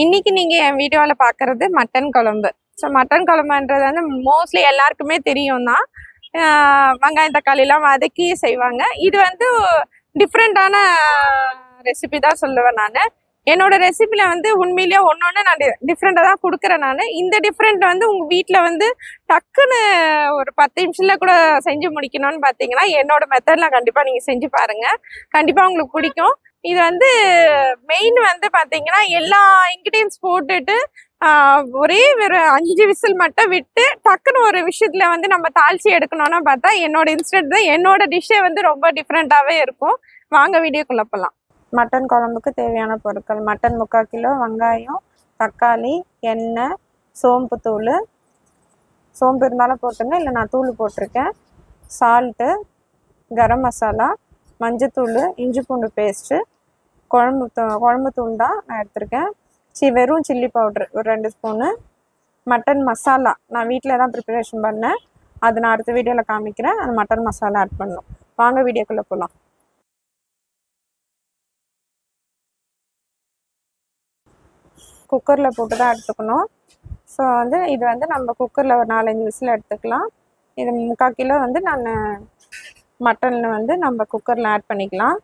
இன்னைக்கு நீங்க என் வீடியோவில் பார்க்கறது மட்டன் குழம்பு. ஸோ மட்டன் குழம்புன்றது வந்து மோஸ்ட்லி எல்லாருக்குமே தெரியும் தான் வெங்காயம் தக்காளிலாம் வதக்கி செய்வாங்க. இது வந்து டிஃப்ரெண்ட்டான ரெசிபி தான் சொல்லுவேன் நான். என்னோட ரெசிபியில் வந்து உண்மையிலேயே ஒன்று ஒன்று நான் டிஃப்ரெண்ட்டாக தான் கொடுக்குறேன் நான். இந்த டிஃப்ரெண்ட் வந்து உங்கள் வீட்டில் வந்து டக்குன்னு ஒரு பத்து நிமிஷத்தில் கூட செஞ்சு முடிக்கணும்னு பார்த்தீங்கன்னா என்னோட மெத்தடில் கண்டிப்பாக நீங்கள் செஞ்சு பாருங்கள் கண்டிப்பாக உங்களுக்கு பிடிக்கும். இது வந்து மெயின் வந்து பார்த்தீங்கன்னா எல்லா இன்கிரீடியன்ஸ் போட்டுட்டு ஒரே ஒரு அஞ்சு விசில் மட்டும் விட்டு டக்குன்னு ஒரு விஷயத்துல வந்து நம்ம தாளிச்சு எடுக்கணும்னா பார்த்தா என்னோட இன்ஸ்டன்ட் தான் என்னோட டிஷ்ஷே வந்து ரொம்ப டிஃப்ரெண்ட்டாகவே இருக்கும். வாங்க வீடியோக்குள்ள போகலாம் மட்டன் குழம்புக்கு தேவையான பொருட்கள் மட்டன் முக்கால் கிலோ வெங்காயம் தக்காளி எண்ணெய் சோம்பு தூள். சோம்பு இருந்தாலும் போட்டுங்க இல்லை நான் தூள் போட்டிருக்கேன். சால்ட்டு கரம் மசாலா மஞ்சத்தூள் இஞ்சி பூண்டு பேஸ்ட்டு குழம்பு தூ குழம்பு தூள் தான் நான் எடுத்திருக்கேன். சி வெறும் சில்லி பவுட்ரு ஒரு ரெண்டு ஸ்பூனு மட்டன் மசாலா நான் வீட்டில் தான் ப்ரிப்பரேஷன் பண்ணேன். அது நான் அடுத்த வீடியோவில் காமிக்கிறேன். அந்த மட்டன் மசாலா ஆட் பண்ணணும். வாங்க வீடியோக்குள்ளே போகலாம் குக்கரில் போட்டு தான் எடுத்துக்கணும். ஸோ வந்து இது வந்து நம்ம குக்கரில் ஒரு நாலஞ்சு விசில் எடுத்துக்கலாம். இது முக்கால் கிலோ வந்து நான் மட்டனில் வந்து நம்ம குக்கரில் ஆட் பண்ணிக்கலாம்.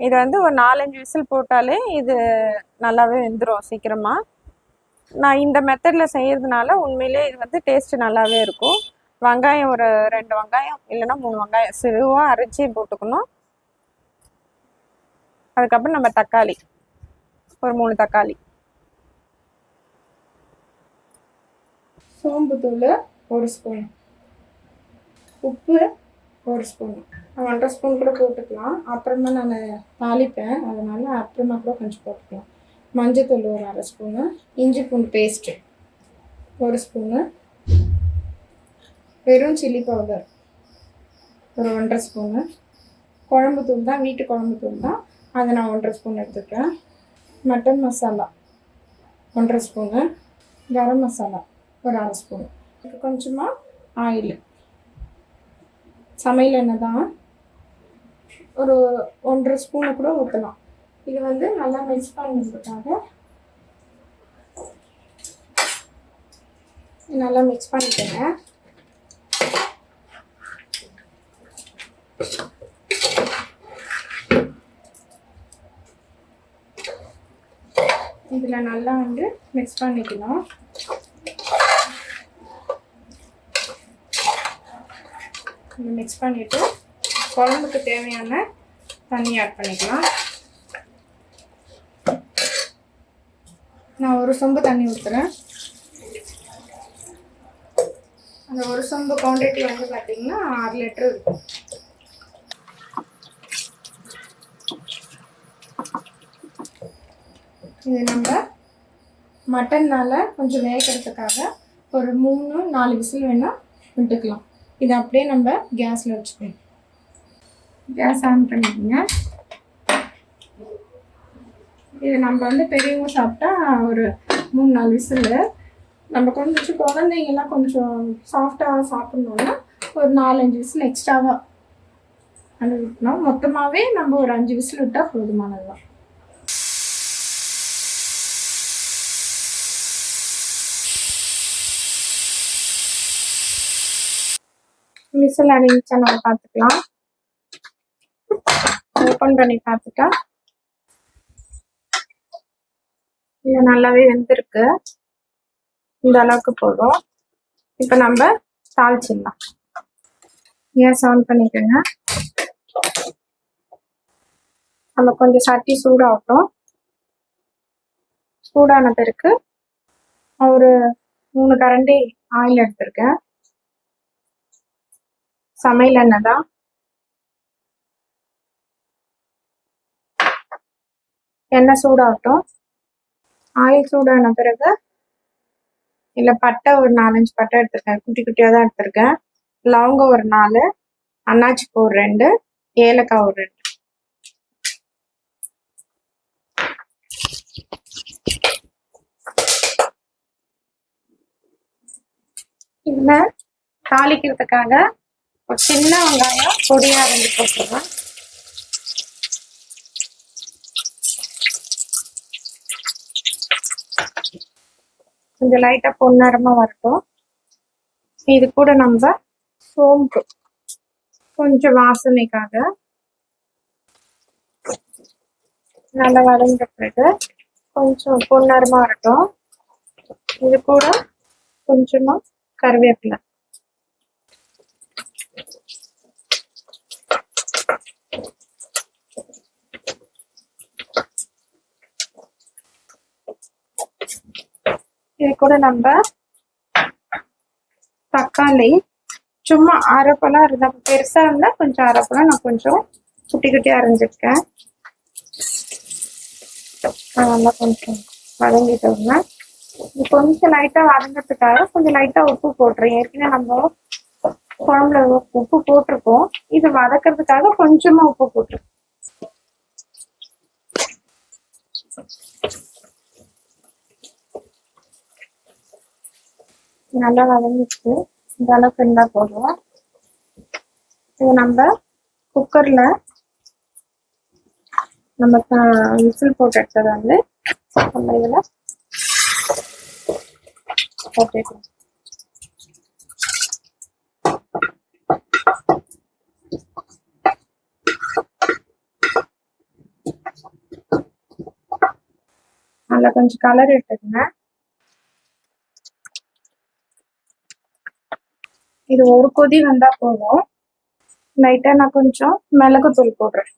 இது வந்து ஒரு நாலஞ்சு விசில் போட்டாலே இது நல்லாவே வெந்துடும் சீக்கிரமாக நான் இந்த மெத்தடில் செய்கிறதுனால உண்மையிலே இது வந்து டேஸ்ட்டு நல்லாவே இருக்கும். வெங்காயம் ஒரு ரெண்டு வெங்காயம் இல்லைன்னா மூணு வெங்காயம் சிறுவாக அரைச்சி போட்டுக்கணும். அதுக்கப்புறம் நம்ம தக்காளி ஒரு மூணு தக்காளி. சோம்பு தூள் ஒரு ஸ்பூன். உப்பு ஒரு ஸ்பூன் ஒன்றரை ஸ்பூன் கூட போட்டுக்கலாம். அப்புறமா நான் தாளிப்பேன். அதனால் அப்புறமா கூட கொஞ்சம் போட்டுக்கலாம். மஞ்சத்தூள் ஒரு அரை ஸ்பூனு இஞ்சி பூண்டு பேஸ்ட்டு ஒரு ஸ்பூனு வெறும் சில்லி பவுடர் ஒரு ஒன்றரை ஸ்பூனு குழம்பு தூள் தான் வீட்டு குழம்பு தூள் தான். அதை நான் ஒன்றரை ஸ்பூன் எடுத்துக்கிறேன். மட்டன் மசாலா. ஒன்றரை ஸ்பூனு கரம் மசாலா. ஒரு அரை ஸ்பூன் கொஞ்சமாக ஆயில். சமையல் எண்ணெய் தான். ஒரு ஒன்றரை ஸ்பூனை கூட ஊற்றலாம் இது வந்து நல்லா மிக்ஸ் பண்ணுறதுக்காக நல்லா மிக்ஸ் பண்ணிக்கோங்க. இதில் நல்லா வந்து மிக்ஸ் பண்ணிக்கலாம். மிக்ஸ் பண்ணிவிட்டு குழம்புக்கு தேவையான தண்ணி ஆட் பண்ணிக்கலாம். நான் ஒரு சொம்பு தண்ணி ஊற்றுறேன் அந்த ஒரு சொம்பு குவான்டிட்டி வந்து பார்த்திங்கன்னா ஆறு லிட்டர் இருக்கும். இது நம்ம மட்டன்னால் கொஞ்சம் வேகிறதுக்காக ஒரு மூணு நாலு விசில் வேணால் விட்டுக்கலாம். இதை அப்படியே நம்ம கேஸில் வச்சுக்கணும் கேஸ் ஆன் பண்ணிக்கோங்க. இது நம்ம வந்து பெரியவங்க சாப்பிட்டா ஒரு மூணு நாலு விசில். நம்ம கொஞ்சம் குழந்தைங்கெல்லாம் கொஞ்சம் சாஃப்டாக சாப்பிட்ணுன்னா ஒரு நாலஞ்சு விசில் எக்ஸ்ட்ராவாக அது விட்டணும் மொத்தமாகவே நம்ம ஒரு அஞ்சு விசில் விட்டால் போதுமானது தான் மிசல் அடிஞ்சா நம்ம பார்த்துக்கலாம். ஓப்பன் பண்ணி பார்த்துட்டா. இது நல்லாவே வெந்திருக்கு. இந்த அளவுக்கு போதும். இப்போ நம்ம தாளிச்சிடலாம். கேஸ் ஆன் பண்ணிக்கோங்க. நம்ம கொஞ்சம் சட்டி சூடாகட்டும். சூடான பிறகு ஒரு மூணு கரண்டி ஆயில் எடுத்திருக்கேன். சமையல் எண்ணெய் தான் எண்ணெய் சூடாகட்டும். ஆயில் சூடான பிறகு இல்லை பட்டை ஒரு நாலஞ்சு பட்டை எடுத்திருக்கேன். குட்டி குட்டியாக தான் எடுத்திருக்கேன். லவங்கம் ஒரு நாலு அன்னாச்சி பூ ஒரு ரெண்டு ஏலக்காய் ஒரு ரெண்டு. இதில் தாளிக்கிறதுக்காக ஒரு சின்ன வெங்காயம் பொடியா ரெண்டு போட்டுருவேன் கொஞ்சம் லைட்டா பொன்னரமா வரட்டும். இது கூட நம்ம சோம்பு கொஞ்சம் வாசனைக்காக நல்லா வதங்கிட்ட பிறகு கொஞ்சம் பொன்னரமா வரட்டும். இது கூட கொஞ்சமா கருவேப்பிலை. இது கூட நம்ம தக்காளி சும்மா அரைப்பழம் இருந்தால் பெருசாக இருந்தால் கொஞ்சம் அரைப்பழம் நான் கொஞ்சம் குட்டி குட்டி அரைஞ்சிருக்கேன். நல்லா கொஞ்சம் வதங்கிட்டோம்னா இது கொஞ்சம் லைட்டாக வதங்கிறதுக்காக கொஞ்சம் லைட்டாக உப்பு போட்டுறேன். ஏற்கனவே நம்ம குழம்புல உப்பு போட்டிருக்கோம். இது வதக்கிறதுக்காக கொஞ்சமாக உப்பு போட்டிருக்கோம். நல்லா வதங்கிச்சு இந்த அளவுக்கு இருந்தால் போதும். இது நம்ம குக்கர்ல நம்ம விசில் போட்டு எடுத்தது வந்து நம்ம இதில் போட்டுக்கலாம் நல்லா கொஞ்சம் கலர் எடுத்துக்கங்க. இது ஒரு கொதி வந்தா போதும். லைட்டா நான் கொஞ்சம் மிளகுத்தூள் போடுறேன்.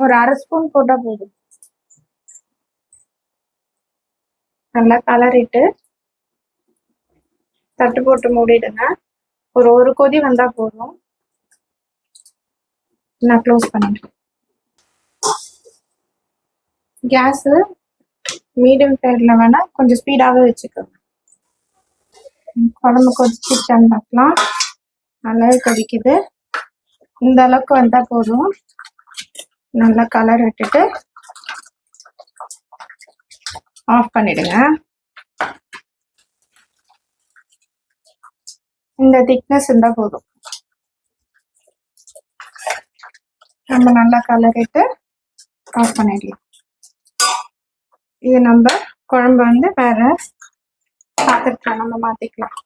ஒரு அரை ஸ்பூன் போட்டா போதும். நல்லா கலரிட்டு தட்டு போட்டு மூடிடுங்க. ஒரு ஒரு கொதி வந்தா போதும். நான் க்ளோஸ் பண்ணிடுறேன் கேஸு மீடியம் ஃப்ளேம்ல வேணா கொஞ்சம் ஸ்பீடாவே வச்சுக்கோங்க. குழம்பு கொதிச்சிச்சான்னு பார்க்கலாம். நல்லாவே கொதிக்குது. இந்த அளவுக்கு வந்தா போதும். நல்லா கலர் விட்டுட்டு ஆஃப் பண்ணிடுங்க. இந்த திக்னஸ் இருந்தா போதும். நம்ம நல்லா கலரிட்டு ஆஃப் பண்ணிடலாம். இது நம்ம குழம்பு வந்து வேற பாத்திரத்துல நம்ம மாத்திக்கலாம்